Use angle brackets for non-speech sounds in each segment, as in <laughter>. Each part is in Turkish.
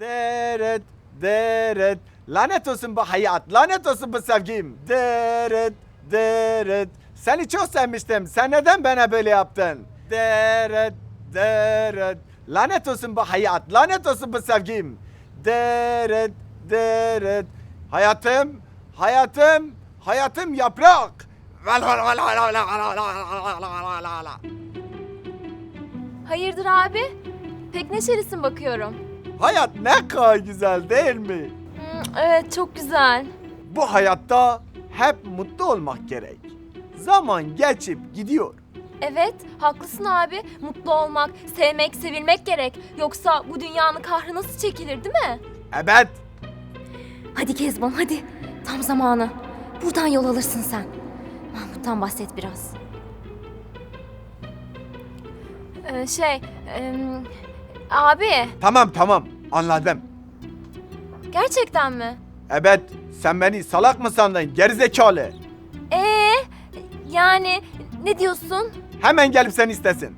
Deret, deret. Lanet olsun bu hayat, lanet olsun bu sevgim. Deret, deret. Seni çok sevmiştim. Sen neden bana böyle yaptın? Deret, deret. Lanet olsun bu hayat, lanet olsun bu sevgim. Deret, deret. Hayatım, hayatım, hayatım yaprak. Hayırdır abi? Pek neşelisin bakıyorum. Hayat ne kadar güzel değil mi? Hmm, evet çok güzel. Bu hayatta hep mutlu olmak gerek. Zaman geçip gidiyor. Evet haklısın abi. Mutlu olmak, sevmek, sevilmek gerek. Yoksa bu dünyanın kahrı nasıl çekilir değil mi? Evet, Hadi Kezban hadi. Tam zamanı. Buradan yol alırsın sen. Mahmut'tan bahset biraz. Ee, şey, em, abi tamam tamam anladım. gerçekten mi? Evet, sen beni salak mı sandın gerizekalı? Ee, yani ne diyorsun? Hemen gelip seni istesin.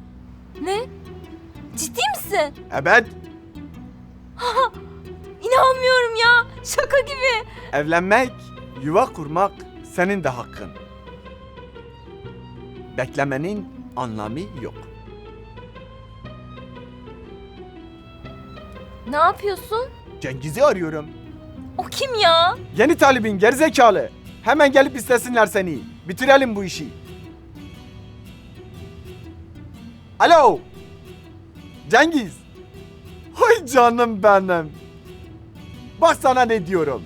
Ne? Ciddi misin? Evet, <laughs> İnanmıyorum ya. Şaka gibi. evlenmek, yuva kurmak senin de hakkın. Beklemenin anlamı yok. Ne yapıyorsun? Cengiz'i arıyorum. O kim ya? Yeni talibin gerizekalı. Hemen gelip istesinler seni. Bitirelim bu işi. Alo. Cengiz. Hay canım benim. Bak sana ne diyorum.